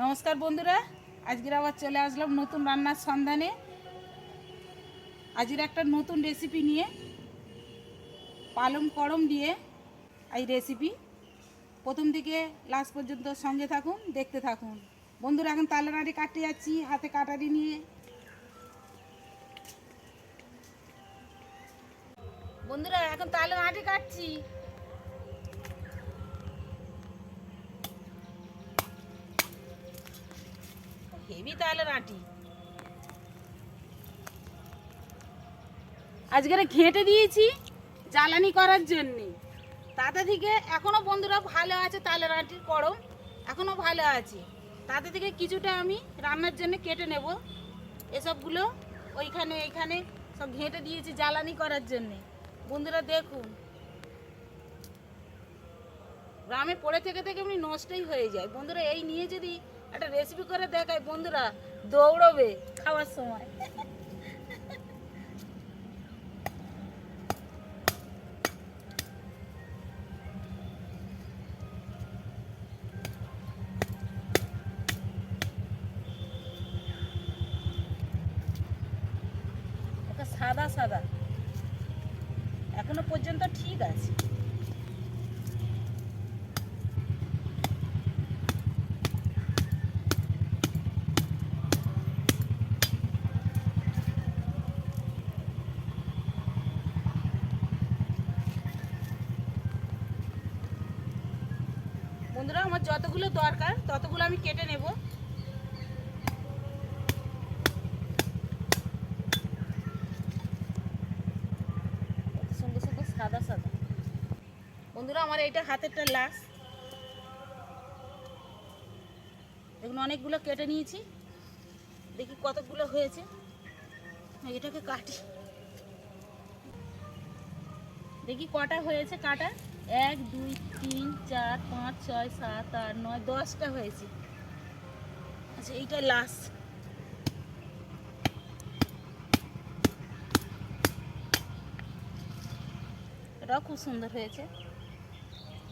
নমস্কার বন্ধুরা, আজকের আবার চলে আসলাম নতুন রান্নার সন্ধানে। আজকের একটা নতুন রেসিপি নিয়ে, পালং করম দিয়ে এই রেসিপি প্রথম থেকে লাস্ট পর্যন্ত সঙ্গে থাকুন, দেখতে থাকুন। বন্ধুরা, এখন তালেনাড়ি কাটতে যাচ্ছি, হাতে কাটারি নিয়ে। বন্ধুরা, এখন তালেনাড়ি কাটছি। হেভি তাহলে নাটি। আজকের ঘেঁটে দিয়েছি জ্বালানি করার জন্যে। তাতে থেকে এখনও বন্ধুরা ভালো আছে তালে নাটির করম এখনও ভালো আছে। তাতে থেকে কিছুটা আমি রান্নার জন্য কেটে নেব। এসবগুলো ওইখানে এইখানে সব ঘেঁটে দিয়েছি জ্বালানি করার জন্যে। বন্ধুরা দেখুন। গ্রামে পড়ে থেকে থেকে এমনি নষ্টই হয়ে যায় বন্ধুরা, এই নিয়ে যদি একটা রেসিপি করে দেখায় বন্ধুরা দৌড়বে খাওয়ার সময়। যতগুলো দরকার, ততগুলো আমি কেটে নেব। সুন্দর সুন্দর সাদা সাদা। বন্ধুরা, আমার এইটা হাতেরটা লাশ দেখুন, অনেকগুলো কেটে নিয়েছি। দেখি কতগুলো হয়েছে। এটাকে কাটি। দেখি কটা হয়েছে, কাটা। এক, দুই, তিন, চার, পাঁচ, ছয়, সাত, আট, নয়, দশটা হয়েছে। আচ্ছা এইটা লাস্ট এটাও খুব সুন্দর হয়েছে।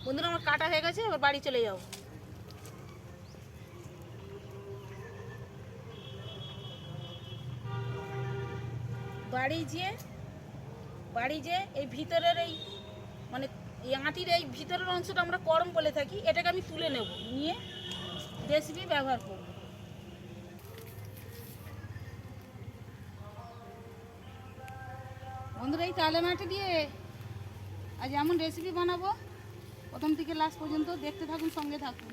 বন্ধুরা, আমার কাটা হয়ে গেছে, এবার বাড়ি চলে যাও বাড়ি যেয়ে, বাড়ি যে এই ভিতরের এই এই আঁটির এই ভিতরের অংশটা আমরা করম বলে থাকি, এটাকে আমি তুলে নেব, নিয়ে রেসিপি ব্যবহার করব। বন্ধুরা, এই তালে মাটি দিয়ে আজ এমন রেসিপি বানাবো, প্রথম থেকে লাস্ট পর্যন্ত দেখতে থাকুন, সঙ্গে থাকুন।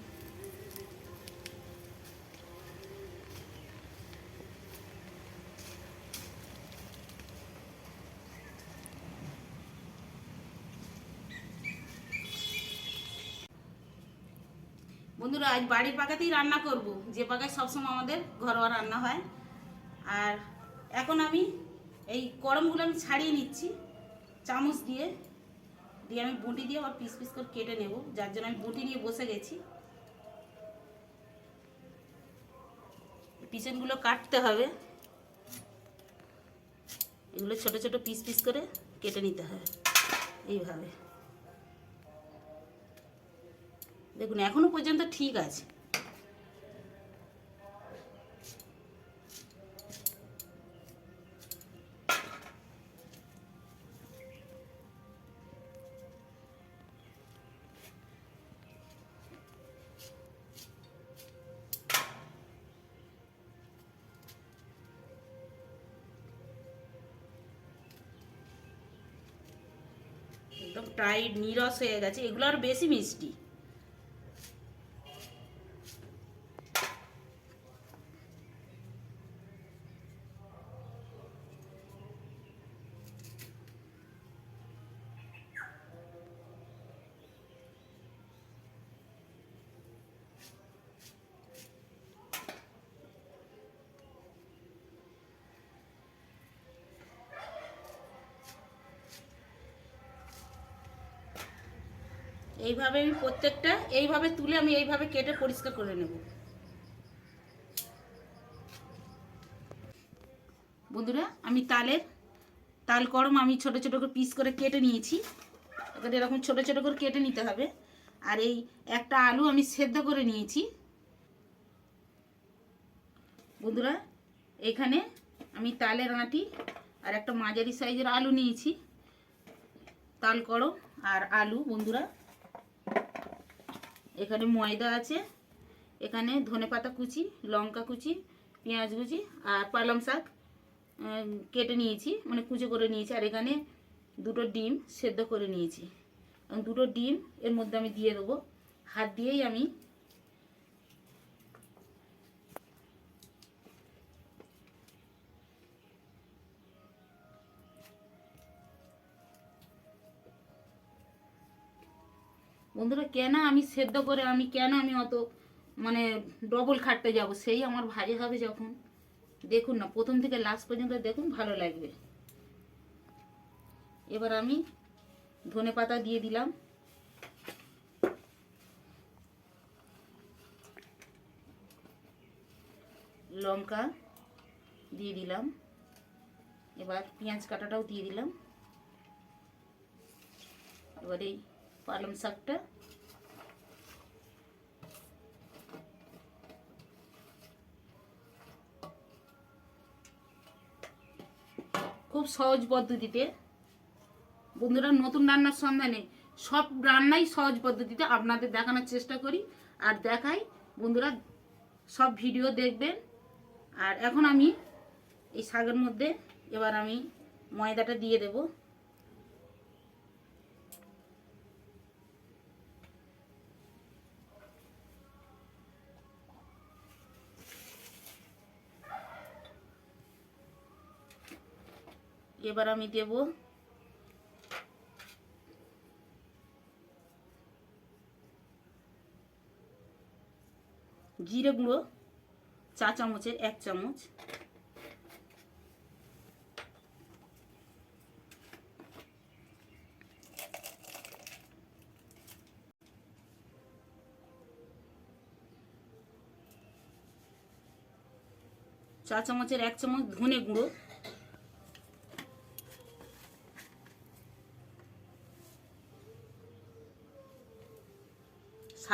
বন্ধুরা, আজ বাড়ির পাকাতেই রান্না করব। যে পাকায় সবসময় আমাদের ঘরোয়া রান্না হয়। আর এখন আমি এই করমগুলো আমি ছাড়িয়ে নিচ্ছি, চামচ দিয়ে। দিয়ে আমি বটি দিয়ে আবার পিস পিস করে কেটে নেব, যার জন্য আমি বটি নিয়ে বসে গেছি। পিছনগুলো কাটতে হবে। এগুলো ছোট ছোট পিস পিস করে কেটে নিতে হবে এইভাবে। দেখুন এখনও পর্যন্ত ঠিক আছে। একদম টাইট নিরস হয়ে গেছে। এগুলো আর বেশি মিষ্টি। এইভাবে আমি প্রত্যেকটা, এইভাবে তুলে আমি এইভাবে কেটে পরিষ্কার করে নেব। বন্ধুরা, আমি তালের, তাল করম আমি ছোট ছোট করে পিস করে কেটে নিয়েছি। এবার এরকম ছোট ছোট করে কেটে নিতে হবে। আর এই একটা আলু আমি সেদ্ধ করে নিয়েছি। বন্ধুরা, এখানে আমি তালের আঁটি আর একটা মাঝারি সাইজের আলু নিয়েছি। তাল করো আর আলু, বন্ধুরা। এখানে ময়দা আছে, এখানে ধনে পাতা কুচি, লঙ্কা কুচি, পেঁয়াজ কুচি আর পালং শাক কেটে নিয়েছি মানে কুচো করে নিয়েছি আর এখানে দুটো ডিম সেদ্ধ করে নিয়েছি। দুটো ডিম এর মধ্যে আমি দিয়ে দেবো। হাত দিয়েই আমি বন্ধুরা, কেন আমি সেদ্ধ করে আমি, কেন আমি অত মানে ডবল খাটতে যাব? সেই আমার ভারী হবে যখন। দেখুন না, প্রথম থেকে লাস্ট পর্যন্ত দেখুন, ভালো লাগবে। এবার আমি ধনে পাতা দিয়ে দিলাম। লঙ্কা দিয়ে দিলাম। এবার পেঁয়াজ কাটাটাও দিয়ে দিলাম। এবার এই পালং শাকটা। খুব সহজ পদ্ধতিতে। বন্ধুরা, নতুন রান্নার সন্ধানে সব রান্নাই সহজ পদ্ধতিতে আপনাদের দেখানোর চেষ্টা করি। আর দেখাই, বন্ধুরা, সব ভিডিও দেখবেন। আর এখন আমি এই শাকের মধ্যে এবার আমি ময়দাটা দিয়ে দেবো। এবার আমি দেব জিরে গুঁড়ো, চা চামচের এক চামচ। চা চামচের এক চামচ ধনে গুঁড়ো।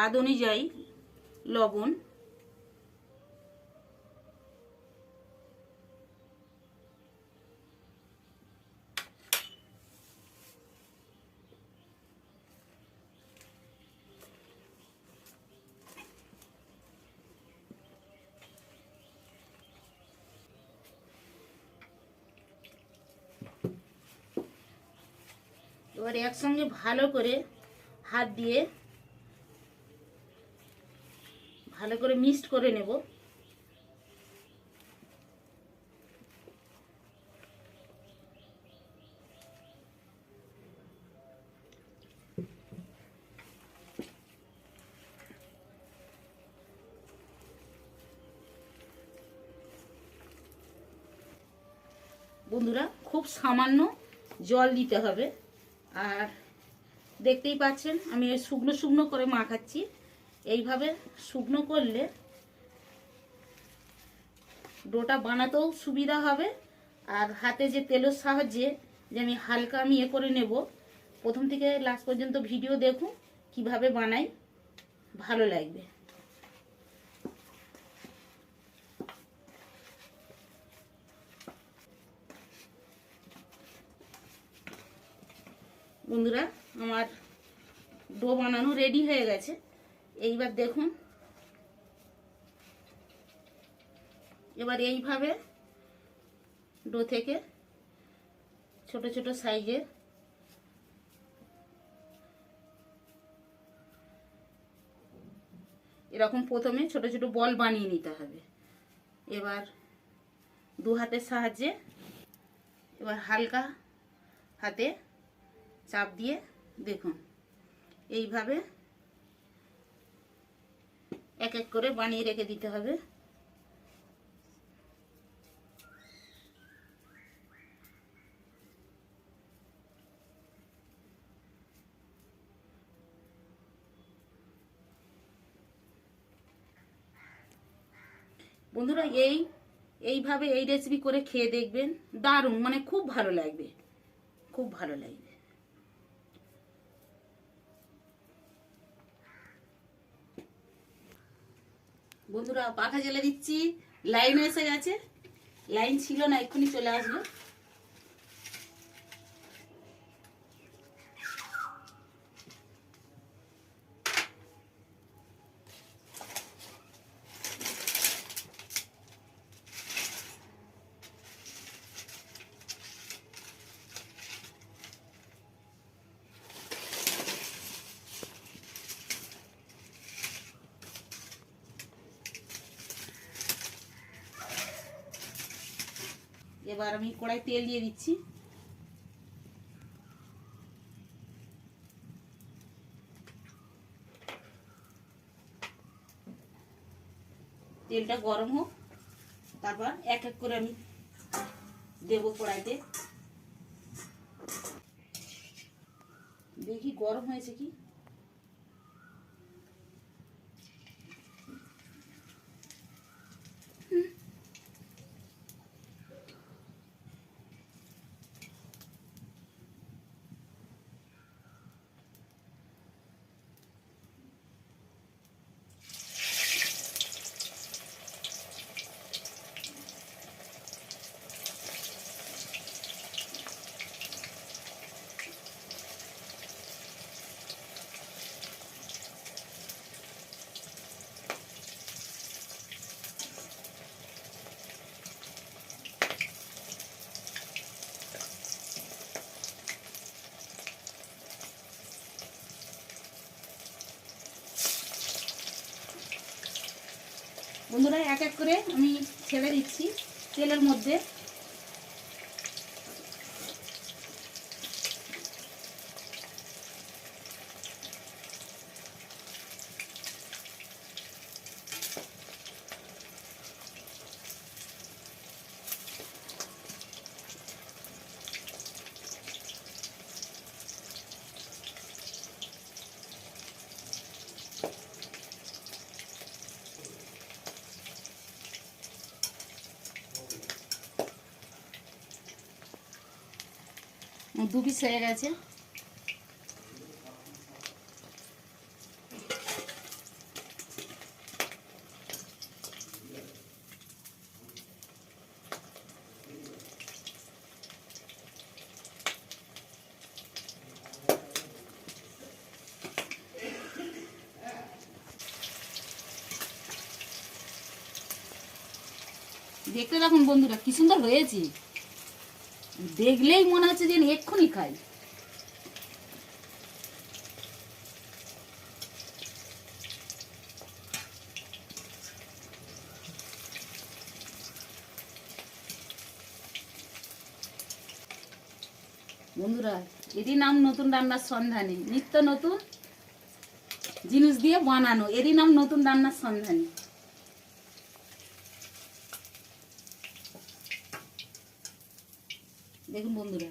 স্বাদ অনুযায়ী লবণ। এবার একসঙ্গে ভালো করে হাত দিয়ে ভালো করে মিক্সড করে নেব। বন্ধুরা, খুব সামান্য জল দিতে হবে। আর দেখতেই পাচ্ছেন, আমি শুকনো শুকনো করে মাখাচ্ছি। এইভাবে শুকনো করলে ডোটা বানাতেও সুবিধা হবে। আর হাতে যে তেলের সাহায্যে যে আমি হালকা আমি এ করে নেব, প্রথম থেকে লাস্ট পর্যন্ত ভিডিও দেখুন কীভাবে বানাই, ভালো লাগবে। বন্ধুরা, আমার ডো বানানো রেডি হয়ে গেছে। এইবার দেখুন। এবার এইভাবে ডো থেকে ছোট ছোট সাইজের এরকম প্রথমে ছোট ছোট বল বানিয়ে নিতে হবে। এবার দু হাতের সাহায্যে এবার হালকা হাতে চাপ দিয়ে দেখুন। এইভাবে এক এক করে বানিয়ে রেখে দিতে হবে। বন্ধুরা, এই, এইভাবে এই রেসিপি করে খেয়ে দেখবেন, দারুণ মানে খুব ভালো লাগবে। খুব ভালো লাগবে। বন্ধুরা পাখা জ্বেলে দিচ্ছি। লাইন এসে গেছে। লাইন ছিল না এক্ষুনি চলে আসবে এবার আমি কড়াই তেল দিয়ে দিচ্ছি। তেলটা গরম হোক, তারপর এক এক করে আমি দেবো কড়াইতে। দেখি গরম হয়েছে কি? বন্ধুরা এক এক করে আমি ছেড়ে দিচ্ছি তেলের মধ্যে। দু পিস হয়ে গেছে দেখতে দেখুন বন্ধুরা কি সুন্দর হয়েছে দেখলেই মনে হচ্ছে যে এক্ষুনি খাই। বন্ধুরা, এরই নাম নতুন রান্নার সন্ধানে। নিত্য নতুন জিনিস দিয়ে বানানো, এরই নাম নতুন রান্নার সন্ধানে। দেখুন বন্ধুরা।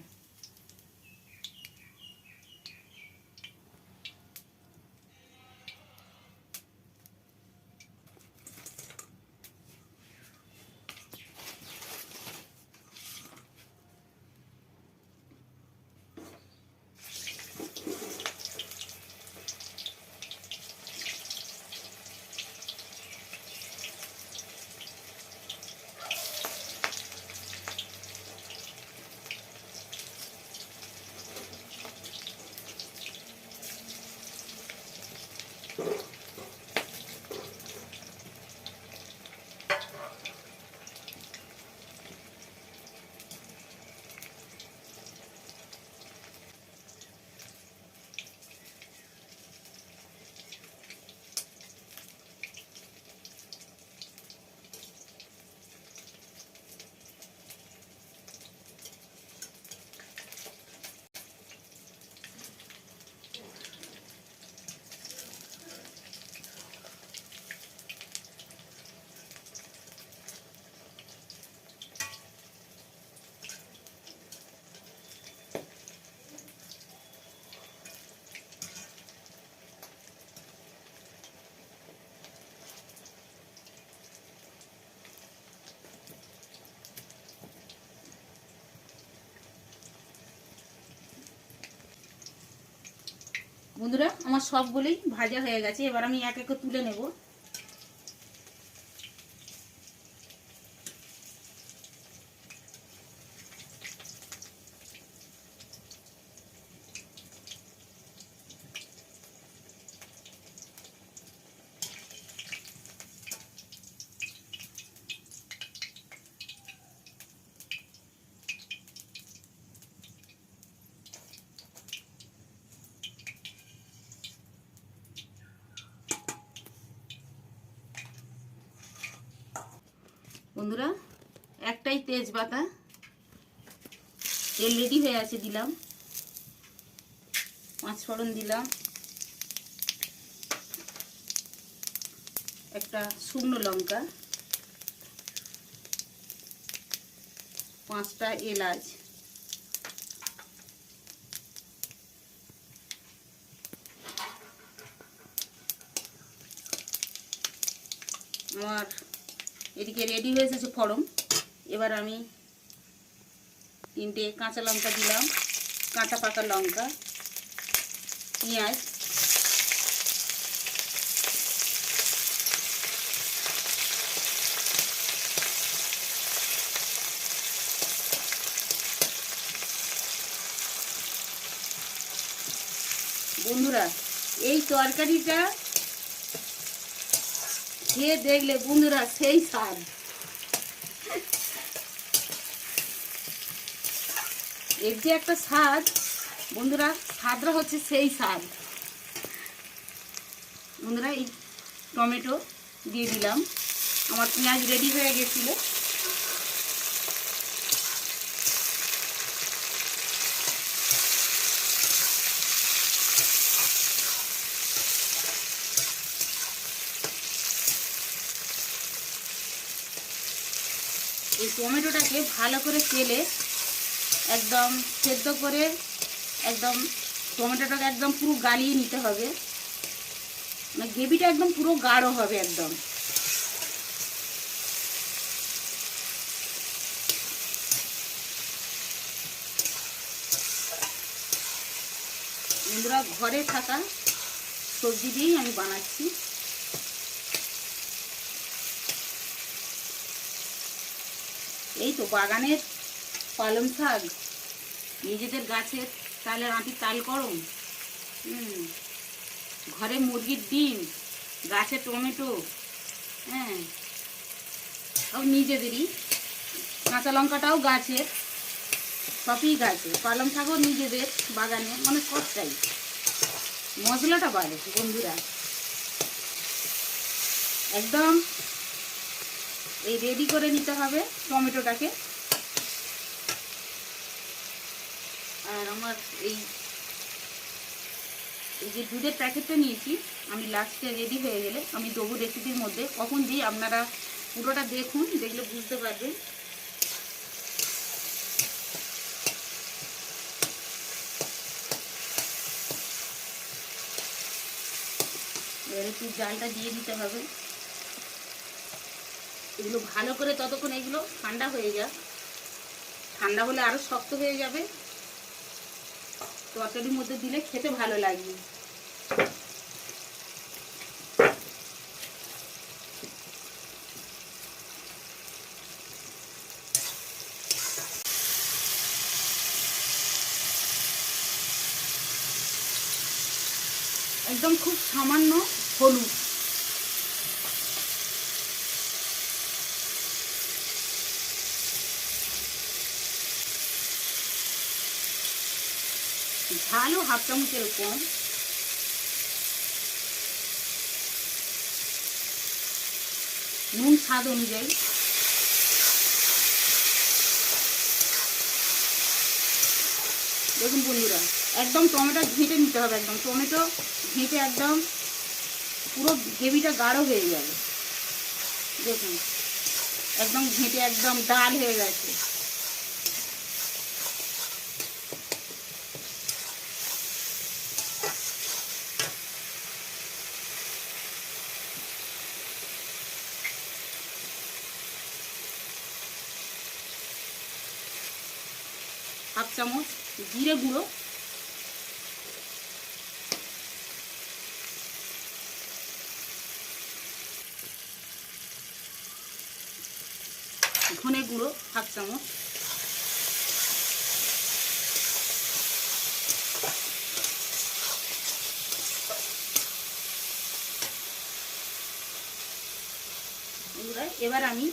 বন্ধুরা আমার সবগুলোই ভাজা হয়ে গেছে। এবার আমি এক এক তুলে নেব। বন্ধুরা, একটাই তেজপাতা। তেল রেডি হয়ে আছে, দিলাম। পাঁচ ফোড়ন দিলাম। একটা শুকনো লঙ্কা। পাঁচটা এলাচ। আমার এদিকে রেডি হয়ে এসেছে ফড়ম এবার আমি তিনটে কাঁচা লঙ্কা দিলাম, কাঁচা পাকা লঙ্কা, পেঁয়াজ। বন্ধুরা, এই তরকারিটা খেয়ে দেখলে বন্ধুরা সেই স্বাদ। এর যে একটা স্বাদ, বন্ধুরা, স্বাদটা হচ্ছে সেই স্বাদ। বন্ধুরা, এই টমেটো দিয়ে দিলাম। আমার পেঁয়াজ রেডি হয়ে গেছিল। এই টমেটোটাকে ভালো করে তেলে একদম সেদ্ধ করে একদম টমেটোটাকে একদম পুরো গালিয়ে নিতে হবে। মানে গ্রেভিটা একদম পুরো গাঢ় হবে একদম। বন্ধুরা, ঘরে থাকা সবজি দিয়েই আমি বানাচ্ছি। এই তো বাগানের পালং শাক। নিজেদের গাছের তালের আঁটির তাল করম ঘরে মুরগির ডিম, গাছে টমেটো হ্যাঁ। নিজেদেরই। কাঁচা লঙ্কাটাও গাছের, সবই গাছে পালং শাকও নিজেদের বাগানে মানে সবটাই। মশলাটা বাড়ে বন্ধুরা। একদম এই রেডি করে নিতে হবে টমেটোটাকে। আর আমার এই এই যে দুধের প্যাকেটটা নিয়েছি, আমি লাস্টে রেডি হয়ে গেলে আমি দেবো রেসিপির মধ্যে। কখন দিই আপনারা পুরোটা দেখুন, দেখলে বুঝতে পারবেন। এবার একটু জালটা দিয়ে দিতে হবে। এগুলো ভালো করে ততক্ষণ এগুলো ঠান্ডা হয়ে যাক। ঠান্ডা হলে আরও শক্ত হয়ে যাবে। তরকারির মধ্যে দিলে খেতে ভালো লাগবে একদম খুব সামান্য হলুদ। ঝালও হাফ চামচের কম নুন স্বাদ অনুযায়ী দেখুন বন্ধুরা, একদম টমেটো ঘেঁটে নিতে হবে একদম। টমেটো ঘেঁটে একদম পুরো গ্রেভিটা গাঢ় হয়ে যাবে। দেখুন, একদম ঘেঁটে একদম ডাল হয়ে গেছে। হাফ চামচ জিরে গুঁড়ো। ধনে গুঁড়ো হাফ চামচ। এবার আমি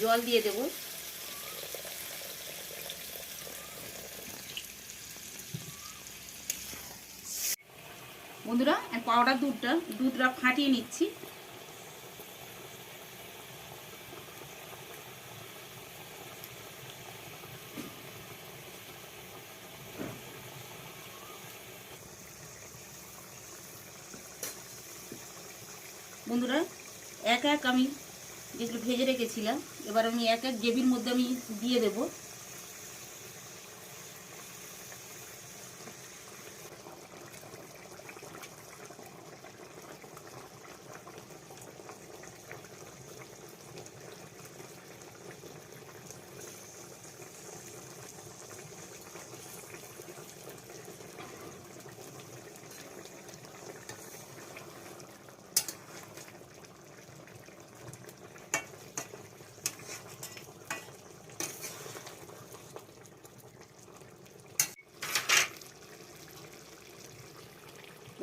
জল দিয়ে দেবো। বন্ধুরা পাউডার দুধটা দুধটা ফাটিয়ে নিচ্ছি। বন্ধুরা, এক এক আমি যেগুলো ভেজে রেখেছিলাম, এবার আমি এক এক গ্রেভির মধ্যে আমি দিয়ে দেবো।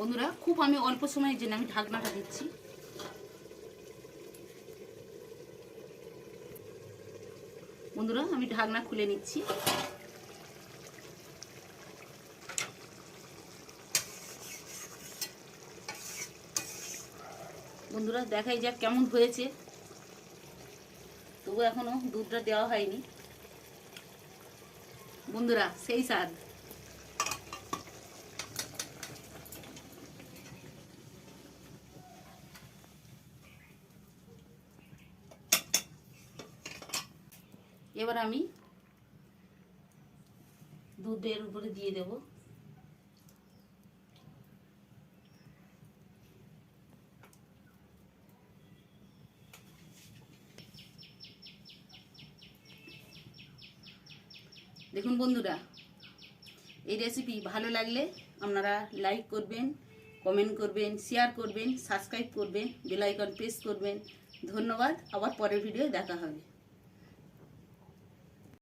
বন্ধুরা, খুব আমি অল্প সময়ের জন্য আমি ঢাকনাটা দিচ্ছি। বন্ধুরা, আমি ঢাকনা খুলে নিচ্ছি। বন্ধুরা, দেখাই যাক কেমন হয়েছে। তবু এখনও দুধটা দেওয়া হয়নি। বন্ধুরা, সেই স্বাদ। এবার আমি দুধের উপরে দিয়ে দেব। দেখুন বন্ধুরা, এই রেসিপি ভালো লাগলে আপনারা লাইক করবেন কমেন্ট করবেন শেয়ার করবেন সাবস্ক্রাইব করবেন বেল আইকন প্রেস করবেন। ধন্যবাদ, আবার পরের ভিডিও দেখা হবে।